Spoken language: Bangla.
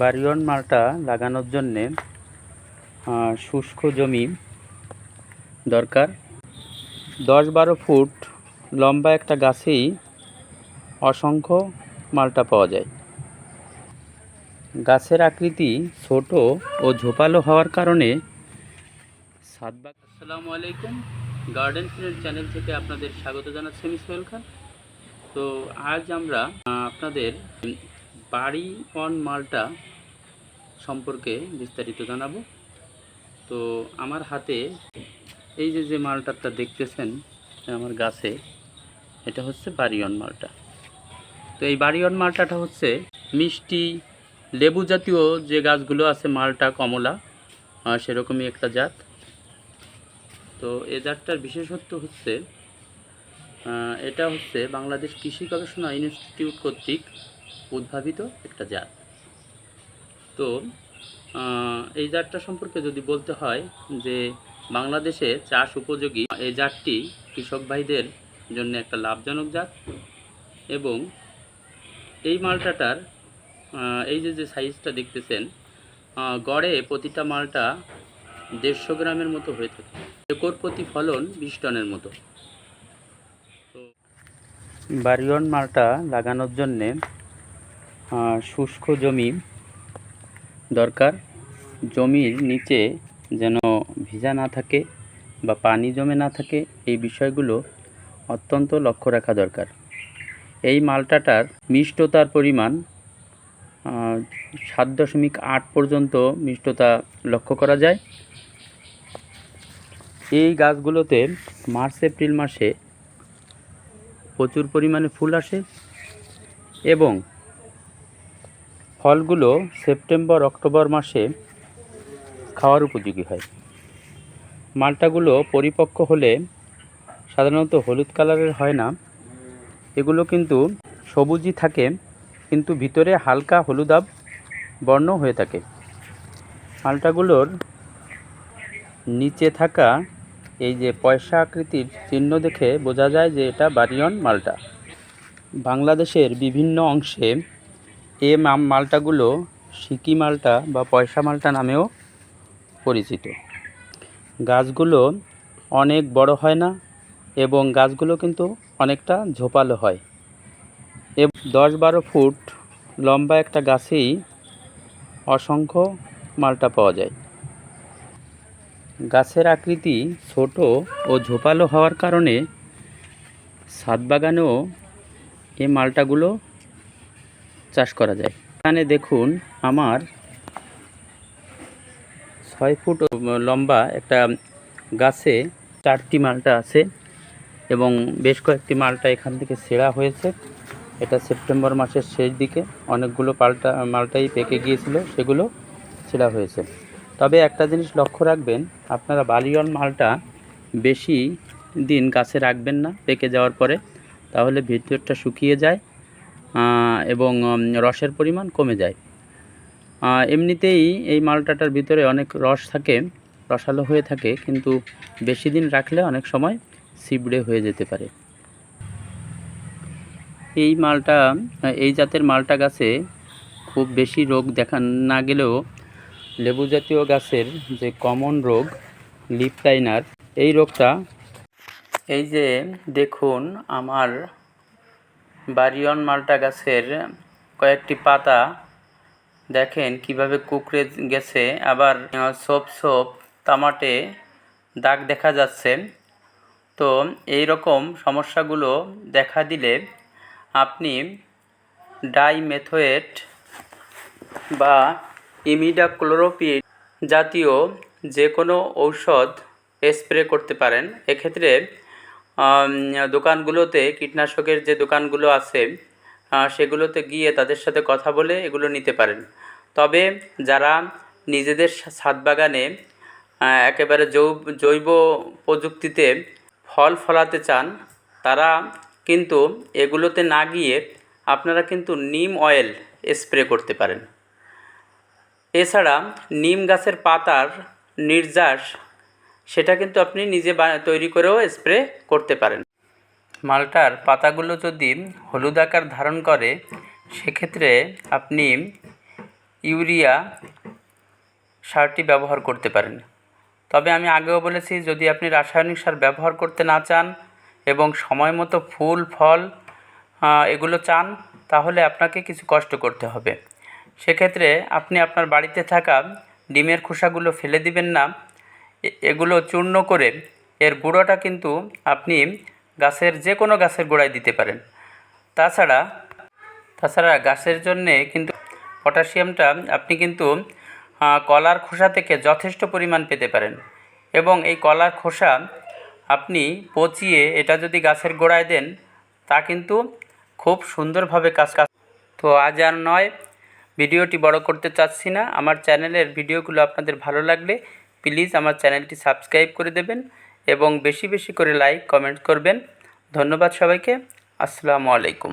বাড়িওয়ান মালটা লাগানোর জন্যে শুষ্ক জমি দরকার। দশ বারো ফুট লম্বা একটা গাছেই অসংখ্য মালটা পাওয়া যায়। গাছের আকৃতি ছোট ও ঝোপালো হওয়ার কারণে সাতবাগ আসসালামু আলাইকুম। গার্ডেন ফ্রেন্ড চ্যানেল থেকে আপনাদের স্বাগত জানাচ্ছি সোহেল খান। তো আজ আমরা আপনাদের বাড়ি অন মালটা সম্পর্কে বিস্তারিত জানাব। তো আমার হাতে এই যে যে মালটাটা দেখতেছেন, আমার গাছে, এটা হচ্ছে বাড়িয়ন মালটা। তো এই বাড়িয়ন মালটাটা হচ্ছে মিষ্টি, লেবু জাতীয় যে গাছগুলো আছে, মালটা, কমলা সেরকমই একটা জাত। তো এ জাতটার বিশেষত্ব হচ্ছে এটা হচ্ছে বাংলাদেশ কৃষি গবেষণা ইনস্টিটিউট কর্তৃক উদ্ভাবিত একটা জাত। তো এই জাতটা সম্পর্কে যদি বলতে হয় যে বাংলাদেশে চাষ উপযোগী, এই জাতটি কৃষক ভাইদের জন্য একটা লাভজনক জাত এবং এই মালটাটার এই যে যে সাইজটা দেখতেছেন গড়ে প্রতিটা মালটা দেড়শো গ্রামের মতো হয়ে থাকে। একর প্রতি ফলন বিশ টনের মতো। তো, বাড়িওয়ান মালটা লাগানোর জন্যে শুষ্ক জমি দরকার। জমির নিচে যেন ভিজা না থাকে বা পানি জমে না থাকে, এই বিষয়গুলো অত্যন্ত লক্ষ্য রাখা দরকার। এই মালটাটার মিষ্টতার পরিমাণ সাত দশমিক আট পর্যন্ত মিষ্টতা লক্ষ্য করা যায়। এই গাছগুলোতে মার্চ, এপ্রিল মাসে প্রচুর পরিমাণে ফুল আসে এবং ফলগুলো সেপ্টেম্বর, অক্টোবর মাসে খাওয়ার উপযোগী হয়। মালটাগুলো পরিপক্ক হলে সাধারণত হলুদ কালারের হয় না। এগুলো কিন্তু সবুজই থাকে, কিন্তু ভিতরে হালকা হলুদাব বর্ণ হয়ে থাকে। মালটাগুলোর নিচে থাকা এই যে পয়সা আকৃতির চিহ্ন দেখে বোঝা যায় যে এটা বারিয়ন মালটা। বাংলাদেশের বিভিন্ন অংশে এ মালটাগুলো সিকি মালটা বা পয়সা মালটা নামেও পরিচিত। গাছগুলো অনেক বড় হয় না এবং গাছগুলো কিন্তু অনেকটা ঝোপালো হয়। এ দশ বারো ফুট লম্বা একটা গাছেই অসংখ্য মালটা পাওয়া যায়। গাছের আকৃতি ছোট ও ঝোপালো হওয়ার কারণে ছাদ বাগানেও এই মালটাগুলো চাষ করা যায়। এখানে দেখুন আমার ছয় ফুট লম্বা একটা গাছে চারটি মালটা আছে এবং বেশ কয়েকটি মালটা এখান থেকে ছেঁড়া হয়েছে। এটা সেপ্টেম্বর মাসের শেষ দিকে অনেকগুলো পাল্টা, মালটাই পেকে গিয়েছিল, সেগুলো ছেঁড়া হয়েছে। তবে একটা জিনিস লক্ষ্য রাখবেন, আপনারা বালিয়ন মালটা বেশি দিন গাছে রাখবেন না, পেকে যাওয়ার পরে। তাহলে ভিতরটা শুকিয়ে যায় এবং রসের পরিমাণ কমে যায়। এমনিতেই এই মালটাটার ভিতরে অনেক রস থাকে, রসালো হয়ে থাকে, কিন্তু বেশি দিন রাখলে অনেক সময় সিবড়ে হয়ে যেতে পারে। এই মালটা, এই জাতের মালটা গাছে খুব বেশি রোগ দেখা না গেলেও লেবু জাতীয় গাছের যে কমন রোগ লিপ লাইনার এই রোগটা, এই যে দেখুন আমার বারিয়ন মালটা গাছের কয়েকটি পাতা। দেখেন কীভাবে কুকড়ে গেছে। আবার সোপ সোপ তামাটে দাগ দেখা যাচ্ছে। তো এই রকম সমস্যাগুলো দেখা দিলে আপনি ডাইমেথোয়েট বা ইমিডাক্লোরোপিড জাতীয় যে কোনো ঔষধ স্প্রে করতে পারেন। এক্ষেত্রে দোকানগুলোতে কীটনাশকের যে দোকানগুলো আছে সেগুলোতে গিয়ে তাদের সাথে কথা বলে এগুলো নিতে পারেন। তবে যারা নিজেদের ছাদ বাগানে একেবারে জৈব প্রযুক্তিতে ফল ফলাতে চান, তারা কিন্তু এগুলোতে না গিয়ে আপনারা কিন্তু নিম অয়েল স্প্রে করতে পারেন। এছাড়া নিম গাছের পাতার নির্যাস সেটা কিন্তু আপনি নিজে তৈরি করেও স্প্রে করতে পারেন। মালটার পাতাগুলো যদি হলুদ আকার ধারণ করে, সেক্ষেত্রে আপনি ইউরিয়া সারটি ব্যবহার করতে পারেন। তবে আমি আগেও বলেছি, যদি আপনি রাসায়নিক সার ব্যবহার করতে না চান এবং সময় মতো ফুল, ফল এগুলো চান, তাহলে আপনাকে কিছু কষ্ট করতে হবে। সেক্ষেত্রে আপনি আপনার বাড়িতে থাকা ডিমের খোসাগুলো ফেলে দিবেন না। এগুলো চূর্ণ করে এর গুঁড়োটা কিন্তু আপনি গাছের যে কোনো গাছের গোড়ায় দিতে পারেন। তাছাড়া তাছাড়া গাছের জন্যে কিন্তু পটাশিয়ামটা আপনি কিন্তু কলার খোসা থেকে যথেষ্ট পরিমাণ পেতে পারেন এবং এই কলার খোসা আপনি পচিয়ে এটা যদি গাছের গোড়ায় দেন, তা কিন্তু খুব সুন্দরভাবে কাজ কাজ তো আজ আর নয়, ভিডিওটি বড় করতে চাচ্ছি না। আমার চ্যানেলের ভিডিওগুলো আপনাদের ভালো লাগলে প্লিজ আমার চ্যানেলটি সাবস্ক্রাইব করে দেবেন এবং বেশি বেশি করে লাইক, কমেন্ট করবেন। ধন্যবাদ সবাইকে। আসসালামু আলাইকুম।